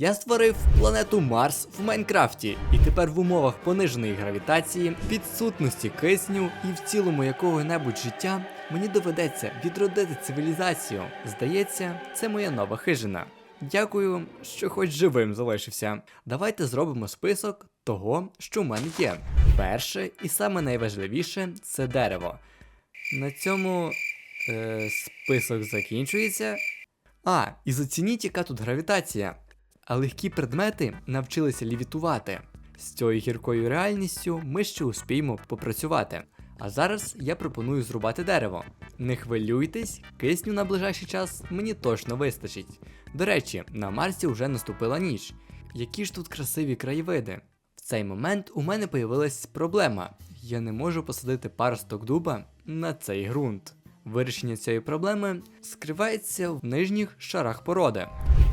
Я створив планету Марс в Майнкрафті, і тепер в умовах пониженої гравітації, відсутності кисню і в цілому якого-небудь життя мені доведеться відродити цивілізацію. Здається, це моя нова хижина. Дякую, що хоч живим залишився. Давайте зробимо список того, що в мене є. Перше і саме найважливіше це дерево. На цьому е, список закінчується. А, і зацініть, яка тут гравітація. А легкі предмети навчилися лівітувати. З цією гіркою реальністю ми ще успіємо попрацювати. А зараз я пропоную зрубати дерево. Не хвилюйтесь, кисню на ближайший час мені точно вистачить. До речі, на Марсі вже наступила ніч. Які ж тут красиві краєвиди. В цей момент у мене появилась проблема. Я не можу посадити паросток дуба на цей ґрунт. Вирішення цієї проблеми скривається в нижніх шарах породи.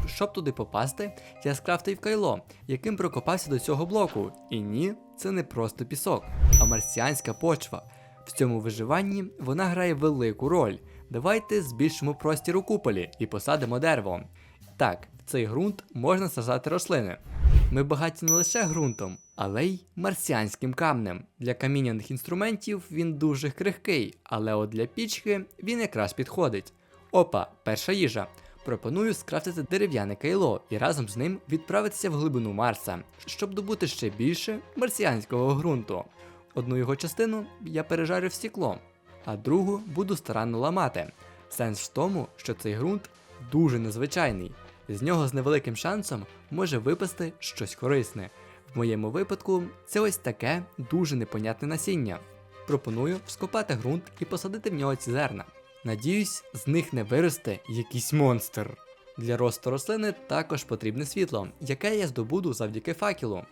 Щоб туди попасти, я скрафтив кайло, яким прокопався до цього блоку. І ні, це не просто пісок, а марсіанська почва. В цьому виживанні вона грає велику роль. Давайте збільшимо простір у куполі і посадимо дерево. Так, в цей ґрунт можна сажати рослини. Ми багаті не лише ґрунтом, але й марсіанським камнем. Для камінняних інструментів він дуже крихкий, але от для пічки він якраз підходить. Опа, перша їжа. Пропоную скрафтити дерев'яне кайло і разом з ним відправитися в глибину Марса, щоб добути ще більше марсіанського ґрунту. Одну його частину я пережарю в стекло, а другу буду старанно ламати. Сенс в тому, що цей ґрунт дуже незвичайний. З нього з невеликим шансом може випасти щось корисне. В моєму випадку це ось таке дуже непонятне насіння. Пропоную вскопати ґрунт і посадити в нього ці зерна. Надіюсь, з них не виросте якийсь монстр. Для росту рослини також потрібне світло, яке я здобуду завдяки факелу.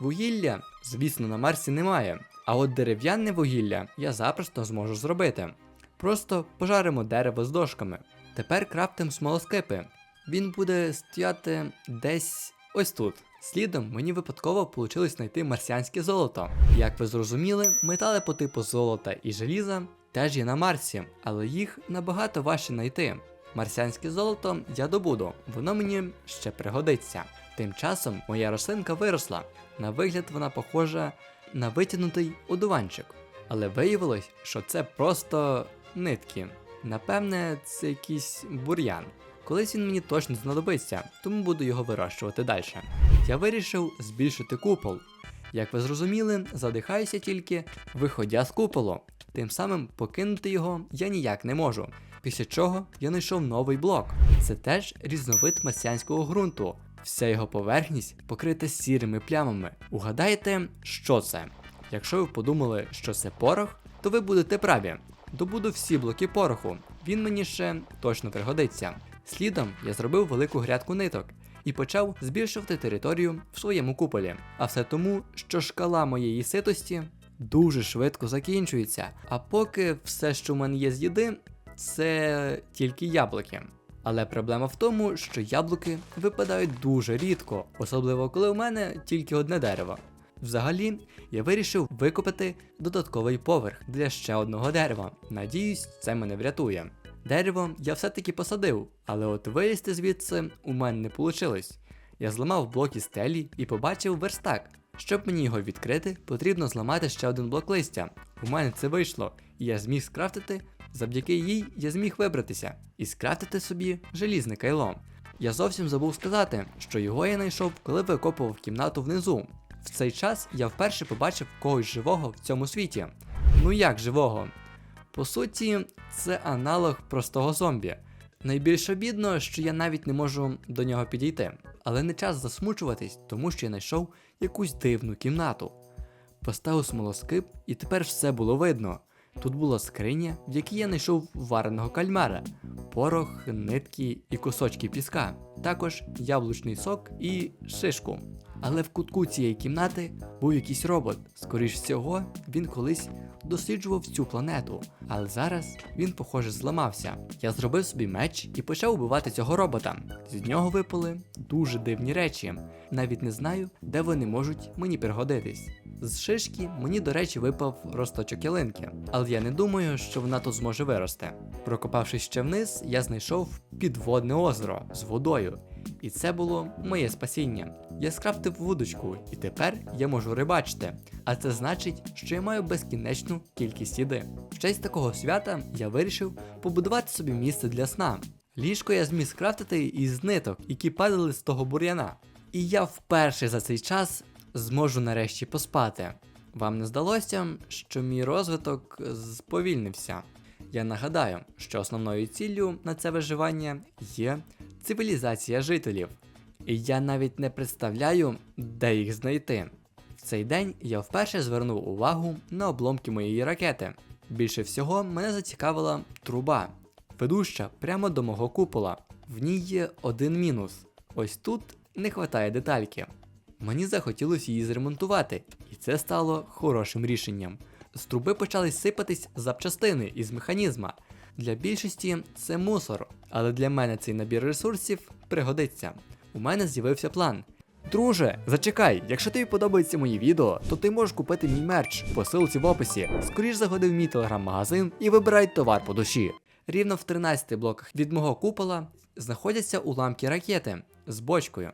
Вугілля, звісно, на Марсі немає, а от дерев'яне вугілля я запросто зможу зробити. Просто пожаримо дерево з дошками. Тепер крафтим смолоскипи. Він буде стояти десь ось тут. Слідом мені випадково вийшло знайти марсіанське золото. Як ви зрозуміли, метали по типу золота і желіза теж є на Марсі, але їх набагато важче знайти. Марсіанське золото я добуду, воно мені ще пригодиться. Тим часом моя рослинка виросла. На вигляд вона похожа на витягнутий одуванчик. Але виявилось, що це просто нитки. Напевне, це якийсь бур'ян. Колись він мені точно знадобиться, тому буду його вирощувати далі. Я вирішив збільшити купол. Як ви зрозуміли, задихаюся тільки виходя з куполу. Тим самим покинути його я ніяк не можу. Після чого я знайшов новий блок. Це теж різновид марсіанського ґрунту. Вся його поверхність покрита сірими плямами. Угадайте, що це? Якщо ви подумали, що це порох, то ви будете праві. Добуду всі блоки пороху. Він мені ще точно пригодиться. Слідом я зробив велику грядку ниток і почав збільшувати територію в своєму куполі. А все тому, що шкала моєї ситості дуже швидко закінчується. А поки все, що в мене є з їди, це тільки яблуки. Але проблема в тому, що яблуки випадають дуже рідко, особливо коли у мене тільки одне дерево. Взагалі, я вирішив викопати додатковий поверх для ще одного дерева. Надіюсь, це мене врятує. Дерево я все-таки посадив, але от вилізти звідси у мене не вийшло. Я зламав блоки стелі і побачив верстак. Щоб мені його відкрити, потрібно зламати ще один блок листя. У мене це вийшло, і я зміг скрафтити. Завдяки їй я зміг вибратися і скрафтити собі желізне кайло. Я зовсім забув сказати, що його я знайшов, коли викопував кімнату внизу. В цей час я вперше побачив когось живого в цьому світі. Ну як живого? По суті, це аналог простого зомбі. Найбільш обідно, що я навіть не можу до нього підійти, але не час засмучуватись, тому що я знайшов якусь дивну кімнату. Поставив смолоскип, і тепер все було видно. Тут була скриня, в якій я знайшов вареного кальмара, порох, нитки і кусочки піска, також яблучний сок і шишку. Але в кутку цієї кімнати був якийсь робот. Скоріш всього, він колись досліджував цю планету, але зараз він, похоже, зламався. Я зробив собі меч і почав убивати цього робота. З нього випали дуже дивні речі. Навіть не знаю, де вони можуть мені пригодитись. З шишки мені, до речі, випав росточок ялинки, але я не думаю, що вона тут зможе вирости. Прокопавшись ще вниз, я знайшов підводне озеро з водою. І це було моє спасіння. Я скрафтив вудочку, і тепер я можу рибачити. А це значить, що я маю безкінечну кількість їди. В честь такого свята я вирішив побудувати собі місце для сна. Ліжко я зміг скрафтити із ниток, які падали з того бур'яна. І я вперше за цей час зможу нарешті поспати. Вам не здалося, що мій розвиток сповільнився? Я нагадаю, що основною ціллю на це виживання є цивілізація жителів. І я навіть не представляю, де їх знайти. В цей день я вперше звернув увагу на обломки моєї ракети. Більше всього мене зацікавила труба, ведуща прямо до мого купола. В ній є один мінус. Ось тут не вистачає детальки. Мені захотілося її зремонтувати, і це стало хорошим рішенням. З труби почали сипатись запчастини із механізма. Для більшості це мусор, але для мене цей набір ресурсів пригодиться. У мене з'явився план. Друже, зачекай, якщо тобі подобаються мої відео, то ти можеш купити мій мерч по ссылці в описі. Скоріш заходи в мій телеграм-магазин і вибирай товар по душі. Рівно в 13 блоках від мого купола знаходяться уламки ракети з бочкою.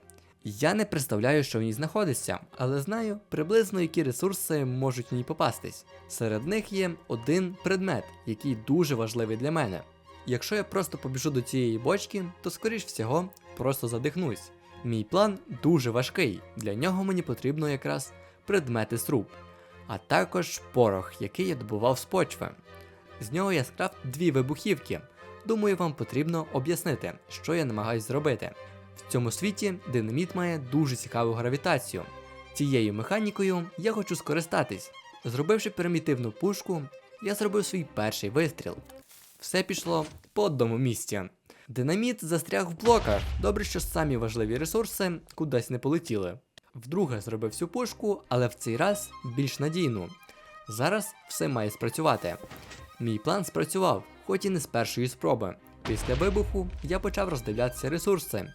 Я не представляю, що в ній знаходиться, але знаю приблизно які ресурси можуть в ній попастись. Серед них є один предмет, який дуже важливий для мене. Якщо я просто побіжу до цієї бочки, то скоріш всього просто задихнусь. Мій план дуже важкий, для нього мені потрібно якраз предмети з а також порох, який я добував з почви. З нього я скрафт дві вибухівки. Думаю, вам потрібно об'яснити, що я намагаюсь зробити. В цьому світі динаміт має дуже цікаву гравітацію. Цією механікою я хочу скористатись. Зробивши примітивну пушку, я зробив свій перший вистріл. Все пішло по одному місці. Динаміт застряг в блоках. Добре, що самі важливі ресурси кудись не полетіли. Вдруге зробив цю пушку, але в цей раз більш надійну. Зараз все має спрацювати. Мій план спрацював, хоч і не з першої спроби. Після вибуху я почав роздивлятися ресурси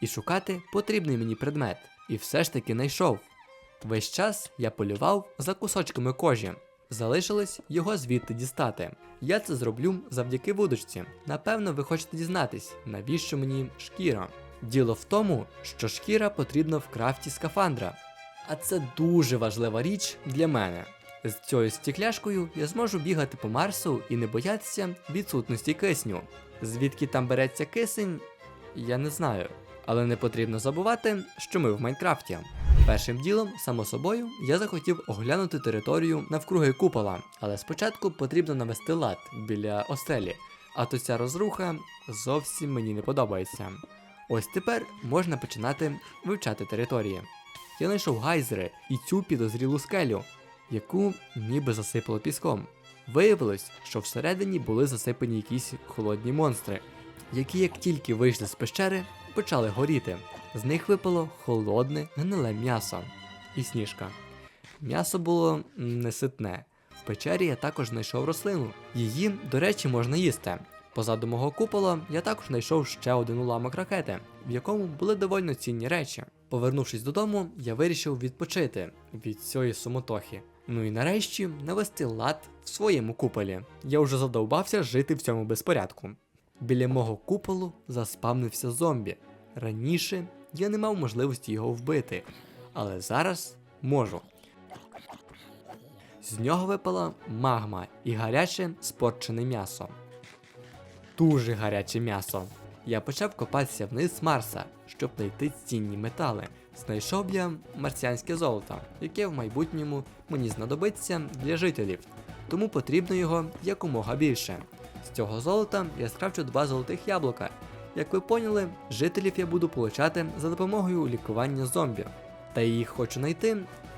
і шукати потрібний мені предмет. І все ж таки знайшов. Весь час я полював за кусочками кожі. Залишилось його звідти дістати. Я це зроблю завдяки вудочці. Напевно, ви хочете дізнатись, навіщо мені шкіра. Діло в тому, що шкіра потрібна в крафті скафандра. А це дуже важлива річ для мене. З цією стекляшкою я зможу бігати по Марсу і не боятися відсутності кисню. Звідки там береться кисень, я не знаю. Але не потрібно забувати, що ми в Майнкрафті. Першим ділом, само собою, я захотів оглянути територію навкруги купола, але спочатку потрібно навести лад біля оселі, а то ця розруха зовсім мені не подобається. Ось тепер можна починати вивчати території. Я знайшов гайзери і цю підозрілу скелю, яку ніби засипало піском. Виявилось, що всередині були засипані якісь холодні монстри, які як тільки вийшли з пещери, почали горіти. З них випало холодне гниле м'ясо і сніжка. М'ясо було неситне. В печері я також знайшов рослину. Її, до речі, можна їсти. Позаду мого купола я також знайшов ще один уламок ракети, в якому були довольно цінні речі. Повернувшись додому, я вирішив відпочити від цієї суматохи. Ну і нарешті навести лад в своєму куполі. Я вже задовбався жити в цьому безпорядку. Біля мого куполу заспавнився зомбі. Раніше я не мав можливості його вбити, але зараз можу. З нього випала магма і гаряче спорчене м'ясо. Дуже гаряче м'ясо. Я почав копатися вниз Марса, щоб знайти цінні метали. Знайшов я марсіанське золото, яке в майбутньому мені знадобиться для жителів, тому потрібно його якомога більше. З цього золота я скрафчу два золотих яблука. Як ви поняли, жителів я буду получати за допомогою лікування зомбі. Та їх хочу знайти,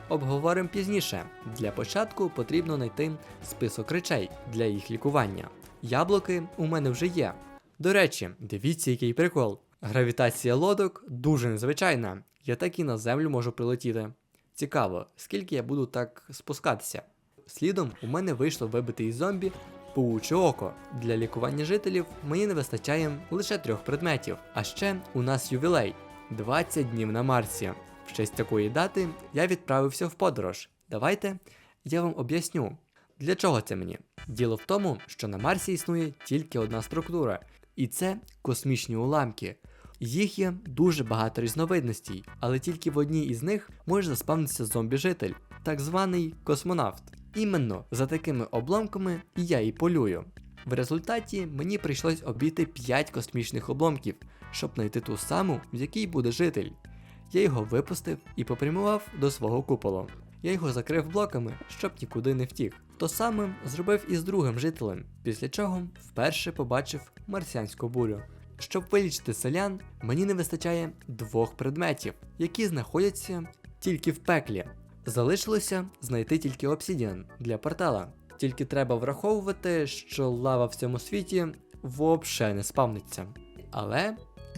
обговоримо пізніше. Для початку потрібно знайти список речей для їх лікування. Яблуки у мене вже є. До речі, дивіться, який прикол. Гравітація лодок дуже незвичайна. Я так і на землю можу прилетіти. Цікаво, скільки я буду так спускатися. Слідом у мене вийшло вибити із зомбі пауче око. Для лікування жителів мені не вистачає лише трьох предметів. А ще у нас ювілей 20 днів на Марсі. В честь такої дати я відправився в подорож. Давайте я вам об'ясню, для чого це мені. Діло в тому, що на Марсі існує тільки одна структура, і це космічні уламки. Їх є дуже багато різновидностей, але тільки в одній із них може заспавнитися зомбі-житель, так званий космонавт. Іменно за такими обломками я і полюю. В результаті мені прийшлось обійти 5 космічних обломків, щоб знайти ту саму, в якій буде житель. Я його випустив і попрямував до свого куполу. Я його закрив блоками, щоб нікуди не втік. То саме зробив і з другим жителем, після чого вперше побачив марсіанську бурю. Щоб вилічити селян, мені не вистачає двох предметів, які знаходяться тільки в пеклі. Залишилося знайти тільки обсідіан для портала. Тільки треба враховувати, що лава в цьому світі взагалі не спавниться. Але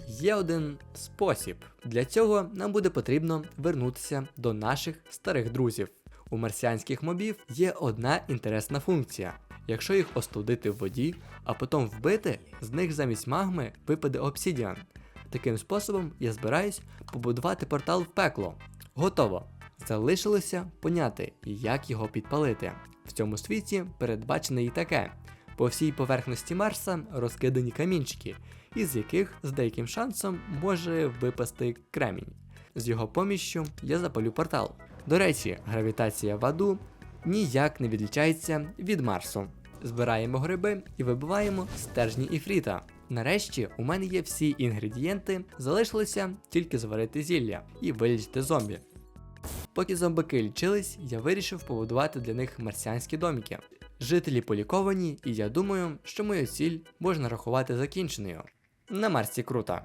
є один спосіб. Для цього нам буде потрібно вернутися до наших старих друзів. У марсіанських мобів є одна інтересна функція. Якщо їх остудити в воді, а потім вбити, з них замість магми випаде обсідіан. Таким способом я збираюсь побудувати портал в пекло. Готово. Залишилося поняти, як його підпалити. В цьому світі передбачене і таке. По всій поверхності Марса розкидані камінчики, із яких з деяким шансом може випасти кремінь. З його поміщю я запалю портал. До речі, гравітація в аду ніяк не відлічається від Марсу. Збираємо гриби і вибиваємо стержні іфріта. Нарешті у мене є всі інгредієнти, залишилося тільки зварити зілля і вилічити зомбі. Поки зомбаки лічились, я вирішив побудувати для них марсіанські доміки. Жителі поліковані, і я думаю, що мою ціль можна рахувати закінченою. На Марсі круто.